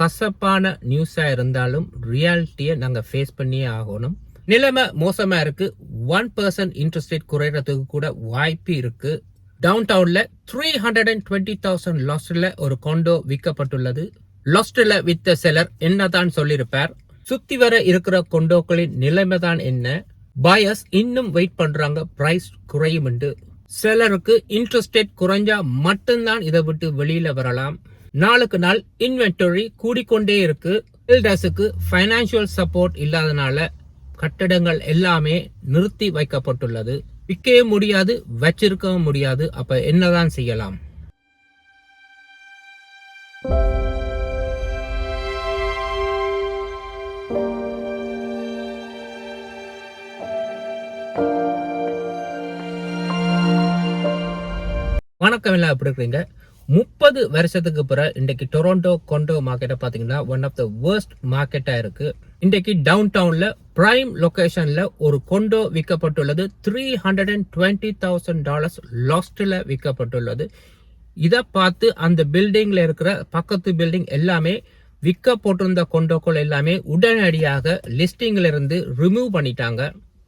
கசப்பான நியூஸாக இருந்தாலும் ரியாலிட்டியை நாங்கள் ஃபேஸ் பண்ணியே ஆகணும். நிலைமை மோசமாக இருக்கு. ஒன் பர்சன்ட் இன்ட்ரெஸ்ட் ரேட் குறையிறதுக்கு கூட வாய்ப்பு இருக்குது டவுன் டவுனில் three hundred and twenty thousand லாஸ்டில் ஒரு கொண்டோ விற்கப்பட்டுள்ளது. லாஸ்டில் வித்த செலர் என்னதான் சொல்லியிருப்பார்? சுற்றி வர இருக்கிற கொண்டோக்களின் நிலைமை தான் என்ன? பயஸ் இன்னும் வெயிட் பண்ணுறாங்க ப்ரைஸ் குறையும் என்று சிலருக்கு இன்ட்ரெஸ்ட் ரேட் குறைஞ்சா மட்டும்தான் இதை விட்டு வெளியில் வரலாம். நாளுக்கு நாள் இன்வென்டரி கூடிக்கொண்டே இருக்கு. பில்டர்ஸுக்கு ஃபைனான்சியல் சப்போர்ட் இல்லாதனால கட்டடங்கள் எல்லாமே நிறுத்தி வைக்கப்பட்டுள்ளது. விற்கவே முடியாது வச்சிருக்கவும் முடியாது. அப்ப என்னதான் செய்யலாம்? வணக்கம் எல்லாம் எப்படி இருக்கிறீங்க? முப்பது வருஷத்துக்கு பிறகு இன்றைக்கு டொரண்டோ கொண்டோ மார்க்கெட்டை பார்த்தீங்கன்னா ஒன் ஆஃப் த வேர்ஸ்ட் மார்க்கெட்டாக இருக்கு. இன்றைக்கு டவுன் டவுனில் பிரைம் லொக்கேஷனில் ஒரு condo விற்கப்பட்டுள்ளது. Three hundred and twenty thousand dollars லாஸ்ட்டில் விற்கப்பட்டுள்ளது. இதை பார்த்து அந்த பில்டிங்கில் இருக்கிற பக்கத்து பில்டிங் எல்லாமே விற்க போட்டிருந்த கொண்டோக்கள் எல்லாமே உடனடியாக லிஸ்டிங்ல இருந்து ரிமூவ் பண்ணிட்டாங்க.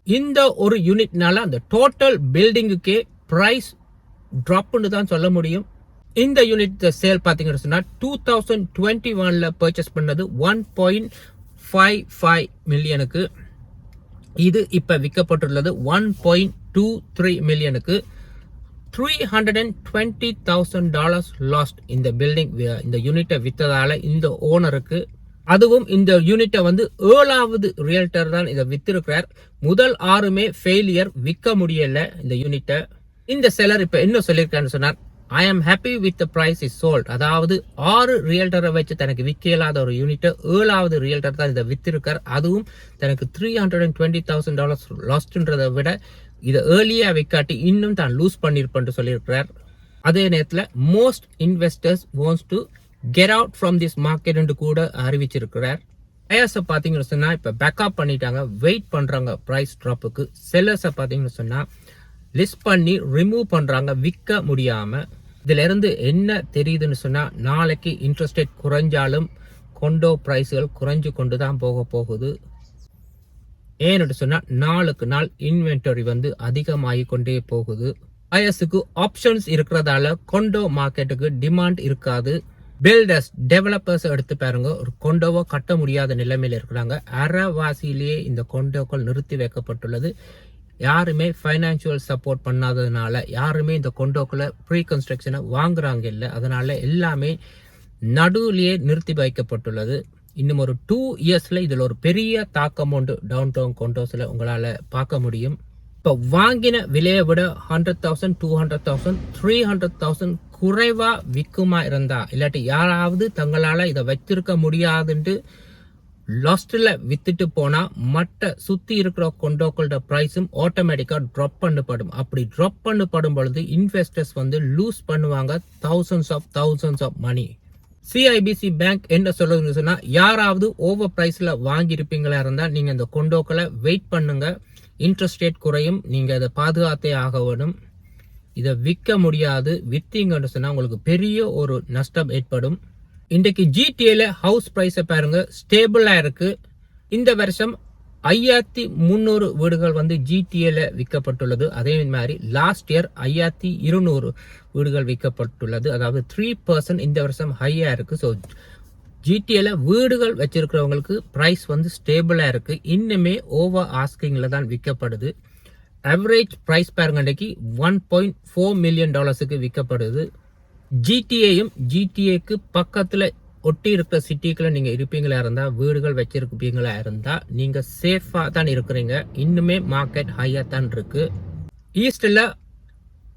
இந்த ஒரு யூனிட்னால அந்த டோட்டல் பில்டிங்குக்கே ப்ரைஸ் ட்ராப்னு தான் சொல்ல முடியும். இந்த யூனிட் சேல் பார்த்தீங்கன்னு சொன்னா டூ தௌசண்ட் டுவெண்ட்டி ஒன்ல பர்ச்சேஸ் பண்ணது ஒன் பாயிண்ட் ஃபைவ் ஃபைவ் மில்லியனுக்கு இது இப்போ விற்கப்பட்டுள்ளது ஒன் பாயிண்ட் டூ த்ரீ மில்லியனுக்கு three hundred and twenty thousand dollars lost இந்த பில்டிங் இந்த யூனிட்டை விற்றதால இந்த ஓனருக்கு அதுவும் இந்த யூனிட்டை வந்து ஏழாவது ரியல்டர் தான் இதை வித்திருக்கிறார். முதல் ஆறுமே ஃபெயிலியர் விற்க முடியல இந்த யூனிட்டை இந்த செலர் இப்போ என்ன சொல்லியிருக்காருன்னு சொன்னார்? I am happy with price is sold அதாவது ஆறு ரியல்டரை வச்சு தனக்கு விற்க இயலாத ஒரு யூனிட்டை ஏழாவது ரியல்டர் தான் இதை வித்திருக்கார். அதுவும் தனக்கு three hundred and twenty thousand dollars லாஸ்ட்ன்றதை விட இதை ஏர்லியாக விற்காட்டி இன்னும் தான் லூஸ் பண்ணியிருப்பேன் சொல்லியிருக்கிறார். அதே நேரத்தில் most investors wants to get out from this market கூட அறிவிச்சிருக்கிறார். பயர்ஸை பார்த்தீங்கன்னு சொன்னால் இப்போ பேக்கப் பண்ணிட்டாங்க வெயிட் பண்ணுறாங்க ப்ரைஸ் ட்ராப்புக்கு செல்லர்ஸை பார்த்தீங்கன்னு சொன்னால் லிஸ்ட் பண்ணி ரிமூவ் பண்ணுறாங்க விற்க முடியாமல் இதிலிருந்து என்ன தெரியுதுன்னு சொன்னால் நாளைக்கு இன்ட்ரெஸ்ட் ரேட் குறைஞ்சாலும் கொண்டோ ப்ரைஸ்கள் குறைஞ்சு கொண்டு தான் போக போகுது. ஏன்னு சொன்னால் நாளுக்கு நாள் இன்வென்டரி வந்து அதிகமாகி கொண்டே போகுது. ஐஎஸ்க்கு ஆப்ஷன்ஸ் இருக்கிறதால கொண்டோ மார்க்கெட்டுக்கு டிமாண்ட் இருக்காது. பில்டர்ஸ் டெவலப்பர்ஸ் எடுத்து பாருங்க ஒரு கொண்டோவோ கட்ட முடியாத நிலைமையில் இருக்கிறாங்க. அறவாசியிலேயே இந்த கொண்டோக்கள் நிறுத்தி வைக்கப்பட்டுள்ளது. யாருமே ஃபைனான்சியல் சப்போர்ட் பண்ணாததுனால யாருமே இந்த கொண்டோக்குள்ள ப்ரீ கன்ஸ்ட்ரக்ஷனை வாங்குறாங்க இல்லை. அதனால எல்லாமே நடுவிலேயே நிறுத்தி வைக்கப்பட்டுள்ளது. இன்னும் ஒரு டூ இயர்ஸில் இதில் ஒரு பெரிய தாக்கம் உண்டு டவுன் டவுன் கொண்டோஸில் உங்களால் பார்க்க முடியும். இப்போ வாங்கின விலையை விட hundred thousand two hundred thousand three hundred thousand குறைவாக விற்குமா இருந்தா இல்லாட்டி யாராவது தங்களால் இதை வச்சிருக்க முடியாதுன்ட்டு லாஸ்டில் வித்துட்டு போனா மற்ற சுத்தி இருக்கிற கொண்டோக்களோட ப்ரைஸும் ஆட்டோமேட்டிக்காக ட்ராப் பண்ணப்படும். அப்படி ட்ராப் பண்ணப்படும் பொழுது இன்வெஸ்டர்ஸ் வந்து லூஸ் பண்ணுவாங்க thousands of thousands of money CIBC bank என்ன சொல்லுதுன்னு சொன்னால் யாராவது ஓவர் ப்ரைஸில் வாங்கியிருப்பீங்களா இருந்தால் நீங்கள் இந்த கொண்டோக்களை வெயிட் பண்ணுங்க. இன்ட்ரெஸ்ட் ரேட் குறையும் நீங்கள் அதை பாதுகாத்தே ஆக வேணும் இதை விற்க முடியாது. வித்தீங்கன்னு சொன்னால் உங்களுக்கு பெரிய ஒரு நஷ்டம் ஏற்படும். இன்றைக்கு ஜிடிஏல ஹவுஸ் ப்ரைஸை பாருங்க ஸ்டேபிளாக இருக்கு. இந்த வருஷம் ஐயாயிரத்தி முந்நூறு வீடுகள் வந்து ஜிடிஏல விற்கப்பட்டுள்ளது. அதே மாதிரி லாஸ்ட் இயர் ஐயாயிரத்தி இருநூறு வீடுகள் விற்கப்பட்டுள்ளது. அதாவது த்ரீ பர்சன்ட் இந்த வருஷம் ஹையாக இருக்கு. ஸோ ஜிடிஏல வீடுகள் வச்சிருக்கிறவங்களுக்கு ப்ரைஸ் வந்து ஸ்டேபிளாக இருக்கு. இன்னுமே ஓவர் ஆஸ்கிங்கில் தான் விற்கப்படுது. அவரேஜ் ப்ரைஸ் பாருங்க இன்றைக்கு ஒன் பாயிண்ட் ஃபோர் மில்லியன் டாலர்ஸுக்கு விற்கப்படுது. ஜிடிஏயும் ஜிடிஏக்கு பக்கத்தில் ஒட்டி இருக்கிற சிட்டிக்குள்ள நீங்கள் இருப்பீங்களா இருந்தால் வீடுகள் வச்சிருப்பீங்களா இருந்தால் நீங்கள் சேஃபாக தான் இருக்கிறீங்க. இன்னுமே மார்க்கெட் ஹையாக தான் இருக்கு. ஈஸ்டில்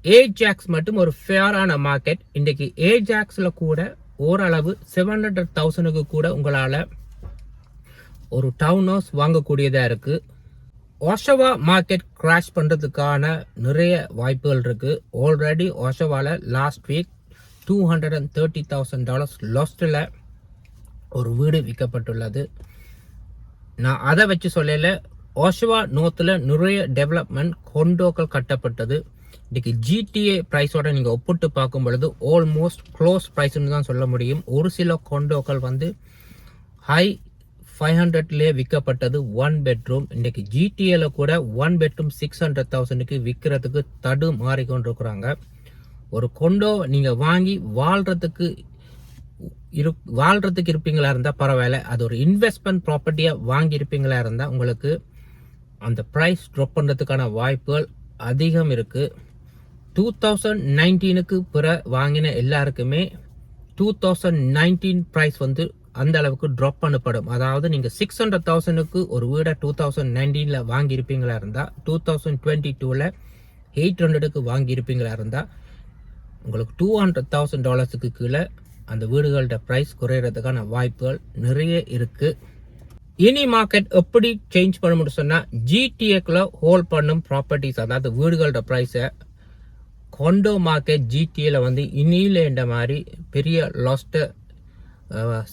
ஏஜாக்ஸ் மட்டும் ஒரு ஃபேரான மார்க்கெட் இன்றைக்கு ஏஜாக்ஸில் கூட ஓரளவு செவன் ஹண்ட்ரட் தௌசண்டுக்கு கூட உங்களால் ஒரு டவுன் ஹவுஸ் வாங்கக்கூடியதாக இருக்குது ஓஷவா மார்க்கெட் கிராஷ் பண்ணுறதுக்கான நிறைய வாய்ப்புகள் இருக்குது already ஓஷவால last week two hundred and thirty thousand dollars லாஸ்ட்டில் ஒரு வீடு விற்கப்பட்டுள்ளது. நான் அதை வச்சு சொல்லல ஓஷவா நோத்தில் நிறைய டெவலப்மெண்ட் கொண்டோக்கள் கட்டப்பட்டது. இன்றைக்கி ஜிடிஏ ப்ரைஸோட நீங்கள் ஒப்பிட்டு பார்க்கும் பொழுது ஆல்மோஸ்ட் க்ளோஸ் ப்ரைஸ்னு தான் சொல்ல முடியும். ஒரு சில கொண்டோக்கள் வந்து ஹை ஃபைவ் ஹண்ட்ரட்லேயே விற்கப்பட்டது ஒன் பெட்ரூம் இன்றைக்கி ஜிடிஏல கூட ஒன் பெட்ரூம் சிக்ஸ் ஹண்ட்ரட் தௌசண்ட்க்கு விற்கிறதுக்கு தடு மாறிக்கொண்டிருக்கிறாங்க ஒரு கொண்டோ நீங்கள் வாங்கி வாழ்கிறதுக்கு இரு வாழ்கிறதுக்கு இருப்பீங்களா இருந்தால் பரவாயில்ல. அது ஒரு இன்வெஸ்ட்மெண்ட் ப்ராப்பர்ட்டியாக வாங்கி இருப்பீங்களா இருந்தால் உங்களுக்கு அந்த ப்ரைஸ் ட்ராப் பண்ணுறதுக்கான வாய்ப்புகள் அதிகம் இருக்குது டூ தௌசண்ட் நைன்டீனுக்கு பிற வாங்கின எல்லாருக்குமே டூ தௌசண்ட் நைன்டீன் ப்ரைஸ் வந்து அந்த அளவுக்கு ட்ராப் பண்ணப்படும். அதாவது நீங்கள் சிக்ஸ் ஹண்ட்ரட் தௌசண்ட்க்கு ஒரு வீடை டூ தௌசண்ட் நைன்டீனில் வாங்கியிருப்பீங்களா இருந்தால் டூ தௌசண்ட் டுவெண்ட்டி டூவில் எயிட் ஹண்ட்ரடுக்கு வாங்கியிருப்பீங்களா இருந்தால் உங்களுக்கு டூ ஹண்ட்ரட் தௌசண்ட் டாலர்ஸுக்கு கீழே அந்த வீடுகளோட ப்ரைஸ் குறையிறதுக்கான வாய்ப்புகள் நிறைய இருக்குது இனி மார்க்கெட் எப்படி சேஞ்ச் பண்ண முடியும் சொன்னால் ஜிடிஏக்கில் ஹோல்ட் பண்ணும் ப்ராப்பர்ட்டிஸ் அதாவது வீடுகளோட ப்ரைஸை கொண்டோ மார்க்கெட் ஜிடிஏல வந்து இனியில மாதிரி பெரிய லாஸ்ட்டை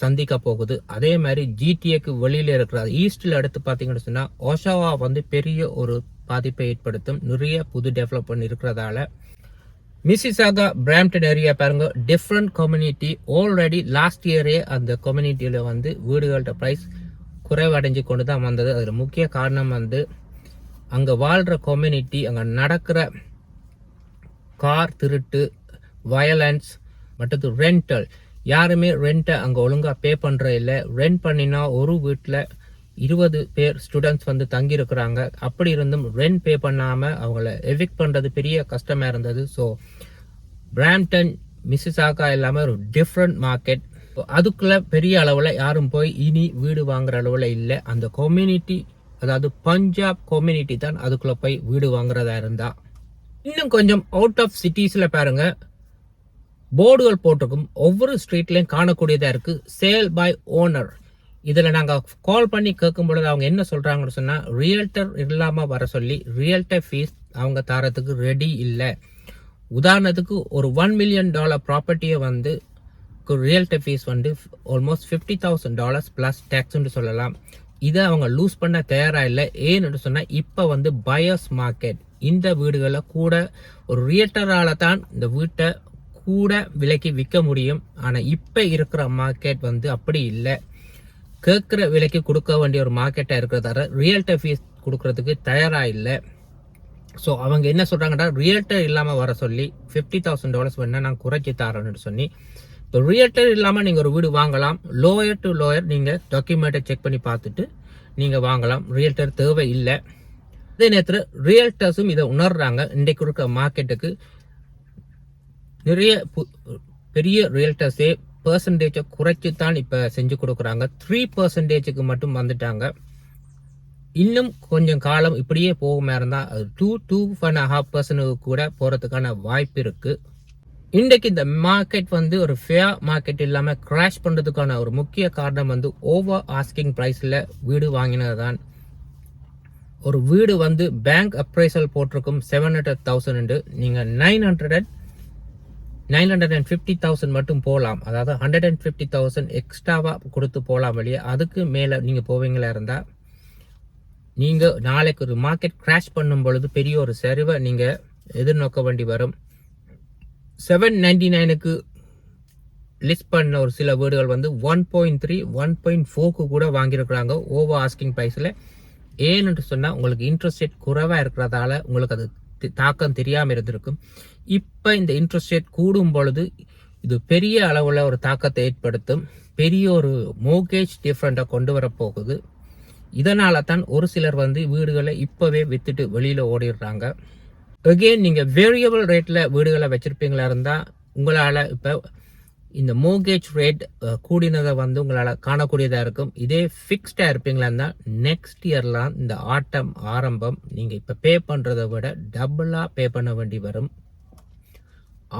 சந்திக்க போகுது. அதே மாதிரி ஜிடிஏக்கு வெளியில் இருக்கிற ஈஸ்டில் எடுத்து பார்த்தீங்கன்னு சொன்னால் ஓஷாவா வந்து பெரிய ஒரு பாதிப்பை ஏற்படுத்தும். நிறைய புது டெவலப்மெண்ட் இருக்கிறதால மிசிசாகா பிராம்டன் ஏரியா பாருங்க டிஃப்ரெண்ட் கம்யூனிட்டி ஆல்ரெடி லாஸ்ட் இயரே அந்த கம்யூனிட்டியில் வந்து வீடுகளோட ப்ரைஸ் குறைவடைஞ்சு கொண்டு தான் வந்தது. அதில் முக்கிய காரணம் வந்து அங்கே வாழ்கிற கம்யூனிட்டி அங்கே நடக்கிற கார் திருட்டு வயலன்ஸ் மற்றது ரெண்டல் யாருமே ரெண்ட்டை அங்கே ஒழுங்காக பே பண்ணுற இல்லை ரெண்ட் பண்ணினா ஒரு வீட்டில் இருபது பேர் ஸ்டூடெண்ட்ஸ் வந்து தங்கியிருக்கிறாங்க. அப்படி இருந்தும் ரெண்ட் பே பண்ணாமல் அவங்கள எவிக் பண்ணுறது பெரிய கஷ்டமாக இருந்தது. ஸோ பிராம்டன் மிஸ்ஸிசாக்கா இல்லாமல் ஒரு டிஃப்ரெண்ட் மார்க்கெட் அதுக்குள்ளே பெரிய அளவில் யாரும் போய் இனி வீடு வாங்குற அளவில் இல்லை. அந்த கம்யூனிட்டி அதாவது பஞ்சாப் கம்யூனிட்டி தான் அதுக்குள்ளே போய் வீடு வாங்குறதா இருந்தா. இன்னும் கொஞ்சம் அவுட் ஆஃப் சிட்டிஸில் பாருங்கள் போர்டுகள் போட்டிருக்கும். ஒவ்வொரு ஸ்ட்ரீட்லையும் காணக்கூடியதாக இருக்குது சேல் பை ஓனர் இதில் நாங்கள் கால் பண்ணி கேட்கும் பொழுது அவங்க என்ன சொல்கிறாங்கன்னு சொன்னால் ரியல்டர் இல்லாமல் வர சொல்லி ரியல்டர் ஃபீஸ் அவங்க தரத்துக்கு ரெடி இல்லை. உதாரணத்துக்கு ஒரு ஒன் மில்லியன் டாலர் ப்ராப்பர்ட்டியை வந்து ரியல்டர் ஃபீஸ் வந்து almost fifty thousand dollars plus டேக்ஸ்ன்னு சொல்லலாம். இதை அவங்க லூஸ் பண்ண தயாராக இல்லை. ஏன்னு சொன்னால் இப்போ வந்து பயர்ஸ் மார்க்கெட் இந்த வீடுகளை கூட ஒரு ரியல்டரால் தான் இந்த வீட்டை கூட விலைக்கு விற்க முடியும். ஆனால் இப்போ இருக்கிற மார்க்கெட் வந்து அப்படி இல்லை. கேட்குற விலைக்கு கொடுக்க வேண்டிய ஒரு மார்க்கெட்டாக இருக்கிறதால ரியல்டர் ஃபீஸ் கொடுக்கறதுக்கு தயாராக இல்லை. ஸோ அவங்க என்ன சொல்கிறாங்கன்னா ரியல்டர் இல்லாமல் வர சொல்லி ஃபிஃப்டி தௌசண்ட் டாலர்ஸ் வேணால் நான் குறைச்சி தரேன்னு சொல்லி. இப்போ ரியல்டர் இல்லாமல் நீங்கள் ஒரு வீடு வாங்கலாம். லோயர் டு லோயர் நீங்கள் டாக்குமெண்ட்டை செக் பண்ணி பார்த்துட்டு நீங்கள் வாங்கலாம். ரியல்டர் தேவை இல்லை. அதே நேரத்தில் ரியல்டர்ஸும் இதை உணர்றாங்க. இன்றைக்கு இருக்க மார்க்கெட்டுக்கு நிறைய பெரிய ரியல்டர்ஸே பர்சன்டேஜை குறைச்சி தான் இப்போ செஞ்சு கொடுக்குறாங்க. த்ரீ பர்சன்டேஜுக்கு மட்டும் வந்துட்டாங்க. இன்னும் கொஞ்சம் காலம் இப்படியே போகுமா இருந்தால் அது டூ டூ அண்ட் ஹாஃப் பர்சன்ட்டுக்கு கூட போகிறதுக்கான வாய்ப்பு இருக்குது இன்றைக்கு இந்த மார்க்கெட் வந்து ஒரு ஃபேர் மார்க்கெட் இல்லாமல் கிராஷ் பண்ணுறதுக்கான ஒரு முக்கிய காரணம் வந்து ஓவர் ஆஸ்கிங் ப்ரைஸில் வீடு வாங்கினது தான் ஒரு வீடு வந்து பேங்க் அப்ரைசல் போட்டிருக்கும் செவன் ஹண்ட்ரட் தௌசண்ட் நீங்கள் nine hundred and nine hundred and fifty thousand மட்டும் போகலாம் அதாவது ஹண்ட்ரட் அண்ட் ஃபிஃப்டி தௌசண்ட் எக்ஸ்ட்ராவாக கொடுத்து போகலாம் வெளியே. அதுக்கு மேலே நீங்கள் போவீங்களா இருந்தால் நீங்கள் நாளைக்கு ஒரு மார்க்கெட் கிராஷ் பண்ணும் பொழுது பெரிய ஒரு சரிவை நீங்கள் எதிர்நோக்க வேண்டி வரும். செவன் நைன்டி நைனுக்கு லிஸ்ட் பண்ண ஒரு சில வீடுகள் வந்து one point three one point ஃபோர்க்கு கூட வாங்கியிருக்கிறாங்க. ஓவர் ஆஸ்கிங் ப்ரைஸில் ஏன்னு சொன்னால் உங்களுக்கு இன்ட்ரெஸ்ட் ரேட் குறைவாக இருக்கிறதால உங்களுக்கு அது தாக்கம் தெரியாமல் இருந்திருக்கும். இப்போ இந்த இன்ட்ரெஸ்ட் ரேட் கூடும் பொழுது இது பெரிய அளவில் ஒரு தாக்கத்தை ஏற்படுத்தும். பெரிய ஒரு மோகேஜ் டிஃப்ரெண்ட்டை கொண்டு வரப்போகுது இதனால தான் ஒரு சிலர் வந்து வீடுகளை இப்போவே விற்றுட்டு வெளியில் ஓடிடுறாங்க. அகெயின் நீங்கள் வேரியபிள் ரேட்டில் வீடுகளை வச்சுருப்பீங்களா இருந்தால் உங்களால் இப்போ இந்த மோர்கேஜ் ரேட் கூடினதை வந்து உங்களால் காணக்கூடியதாக இருக்கும். இதே ஃபிக்ஸ்டாக இருப்பீங்களா இருந்தால் நெக்ஸ்ட் இயர்லாம் இந்த ஆட்டம் ஆரம்பம். நீங்கள் இப்போ பே பண்ணுறதை விட டபுளாக பே பண்ண வேண்டி வரும்.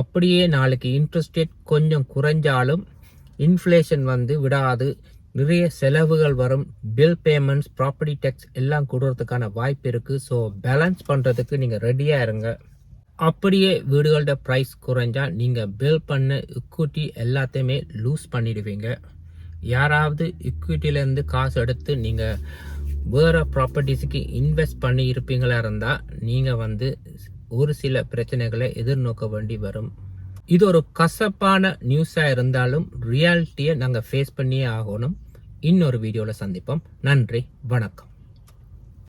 அப்படியே நாளைக்கு இன்ட்ரெஸ்ட் ரேட் கொஞ்சம் குறைஞ்சாலும் இன்ஃப்ளேஷன் வந்து விடாது. நிறைய செலவுகள் வரும். பில் பேமெண்ட்ஸ் ப்ராப்பர்ட்டி டேக்ஸ் எல்லாம் கொடுறதுக்கான வாய்ப்பு இருக்குது ஸோ பேலன்ஸ் பண்ணுறதுக்கு நீங்கள் ரெடியாக இருங்க. அப்படியே வீடுகளோட ப்ரைஸ் குறைஞ்சா நீங்கள் பில் பண்ண இக்விட்டி எல்லாத்தையுமே லூஸ் பண்ணிடுவீங்க. யாராவது இக்விட்டிலேருந்து காசு எடுத்து நீங்கள் வேறு ப்ராப்பர்ட்டிஸுக்கு இன்வெஸ்ட் பண்ணி இருப்பீங்களா இருந்தால் நீங்கள் வந்து ஒரு சில பிரச்சனைகளை எதிர்நோக்க வேண்டி வரும். இது ஒரு கசப்பான நியூஸாக இருந்தாலும் ரியாலிட்டியை நாங்கள் ஃபேஸ் பண்ணியே ஆகணும். இன்னொரு வீடியோவில் சந்திப்போம். நன்றி. வணக்கம்.